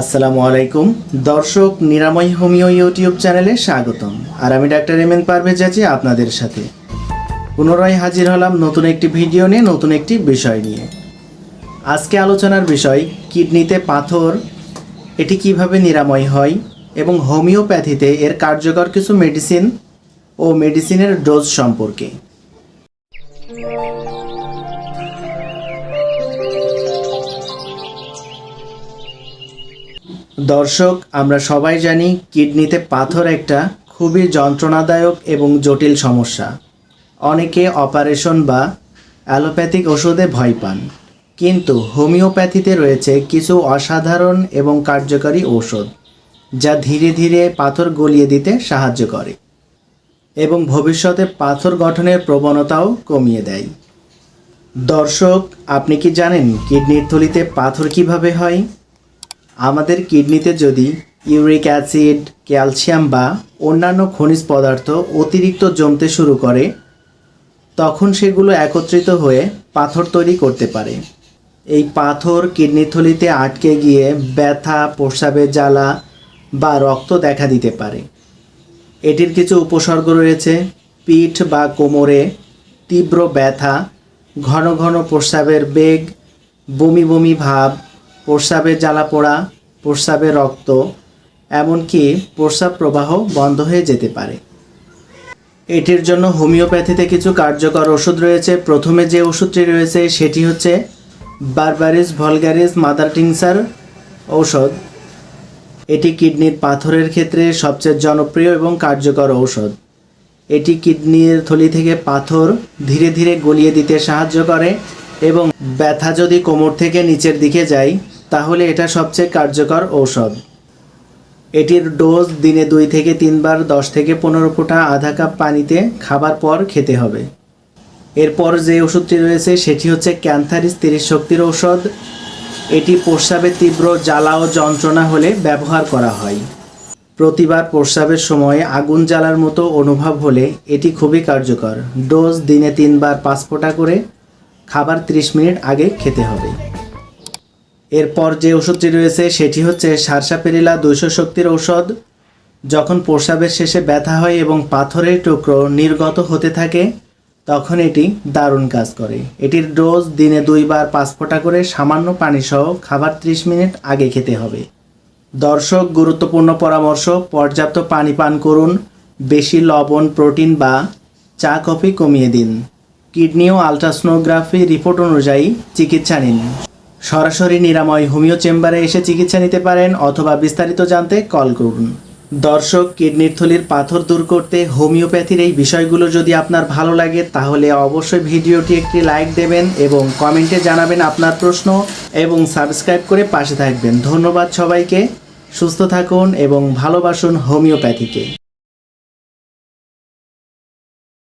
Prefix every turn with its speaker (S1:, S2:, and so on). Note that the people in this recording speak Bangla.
S1: আসসালামু আলাইকুম। দর্শক নিরাময় হোমিও ইউটিউব চ্যানেলে স্বাগতম। আর আমি ডাক্তার এম এন পারভেজ আছি আপনাদের সাথে। পুনরায় হাজির হলাম নতুন একটি ভিডিও নিয়ে, নতুন একটি বিষয় নিয়ে। আজকে আলোচনার বিষয়, কিডনিতে পাথর, এটি কীভাবে নিরাময় হয় এবং হোমিওপ্যাথিতে এর কার্যকর কিছু মেডিসিন ও মেডিসিনের ডোজ সম্পর্কে। দর্শক, আমরা সবাই জানি কিডনিতে পাথর একটা খুবই যন্ত্রণাদায়ক এবং জটিল সমস্যা। অনেকে অপারেশন বা অ্যালোপ্যাথিক ওষুধে ভয় পান। কিন্তু হোমিওপ্যাথিতে রয়েছে কিছু অসাধারণ এবং কার্যকরী ঔষধ, যা ধীরে ধীরে পাথর গলিয়ে দিতে সাহায্য করে এবং ভবিষ্যতে পাথর গঠনের প্রবণতাও কমিয়ে দেয়। দর্শক, আপনি কি জানেন কিডনির থলিতে পাথর কীভাবে হয়? আমাদের কিডনিতে যদি ইউরিক অ্যাসিড, ক্যালসিয়াম বা অন্যান্য খনিজ পদার্থ অতিরিক্ত জমতে শুরু করে, তখন সেগুলো একত্রিত হয়ে পাথর তৈরি করতে পারে। এই পাথর কিডনির থলিতে আটকে গিয়ে ব্যথা প্রস্রাবের জ্বালা বা রক্ত দেখা দিতে পারে। এটির কিছু উপসর্গ রয়েছে। পিঠ বা কোমরে তীব্র ব্যথা, ঘন ঘন প্রস্রাবের বেগ, বমি বমি ভাব প্রস্রাবের জ্বালা পোড়া প্রস্রাবের রক্ত, এমনকি প্রস্রাব প্রবাহ বন্ধ হয়ে যেতে পারে। এটির জন্য হোমিওপ্যাথিতে কিছু কার্যকর ওষুধ রয়েছে। প্রথমে যে ওষুধটি রয়েছে সেটি হচ্ছে বারবারিস ভলগারিস মাদার টিংসার ঔষধ। এটি কিডনির পাথরের ক্ষেত্রে সবচেয়ে জনপ্রিয় এবং কার্যকর ঔষধ। এটি কিডনির থলি থেকে পাথর ধীরে ধীরে গলিয়ে দিতে সাহায্য করে এবং ব্যথা যদি কোমর থেকে নিচের দিকে যায় তাহলে এটা সবচেয়ে কার্যকর ঔষধ। এটির ডোজ দিনে দুই থেকে তিনবার, দশ থেকে পনেরো ফোঁটা আধা কাপ পানিতে খাবার পর খেতে হবে। এরপর যে ওষুধটি রয়েছে, সেটি হচ্ছে ক্যান্থারিস তিরিশ শক্তির ঔষধ। এটি প্রস্রাবে তীব্র জ্বালা ও যন্ত্রণা হলে ব্যবহার করা হয়। প্রতিবার প্রস্রাবের সময় আগুন জ্বালার মতো অনুভব হলে এটি খুবই কার্যকর। ডোজ দিনে তিনবার পাঁচ ফোঁটা করে, খাবার 30 মিনিট আগে খেতে হবে। এরপর যে ওষুধটি রয়েছে, সেটি হচ্ছে সারসাপেরিলা দুইশো শক্তির ঔষধ। যখন প্রস্রাবের শেষে ব্যথা হয় এবং পাথরের টুকরো নির্গত হতে থাকে, তখন এটি দারুণ কাজ করে। এটির ডোজ দিনে দুইবার পাঁচ ফোঁটা করে সামান্য পানি সহ খাবার 30 মিনিট আগে খেতে হবে। দর্শক, গুরুত্বপূর্ণ পরামর্শ, পর্যাপ্ত পানি পান করুন, বেশি লবণ, প্রোটিন বা চা, কফি কমিয়ে দিন। কিডনি ও আলট্রাসোনোগ্রাফি রিপোর্ট অনুযায়ী চিকিৎসা নিন। সরাসরি নিরাময় হোমিও চেম্বারে এসে চিকিৎসা নিতে পারেন অথবা বিস্তারিত জানতে কল করুন। দর্শক, কিডনির থলির পাথর দূর করতে হোমিওপ্যাথির এই বিষয়গুলো যদি আপনার ভালো লাগে, তাহলে অবশ্যই ভিডিওটি একটি লাইক দেবেন এবং কমেন্টে জানাবেন আপনার প্রশ্ন এবং সাবস্ক্রাইব করে পাশে থাকবেন। ধন্যবাদ সবাইকে, সুস্থ থাকুন এবং ভালোবাসুন হোমিওপ্যাথিকে।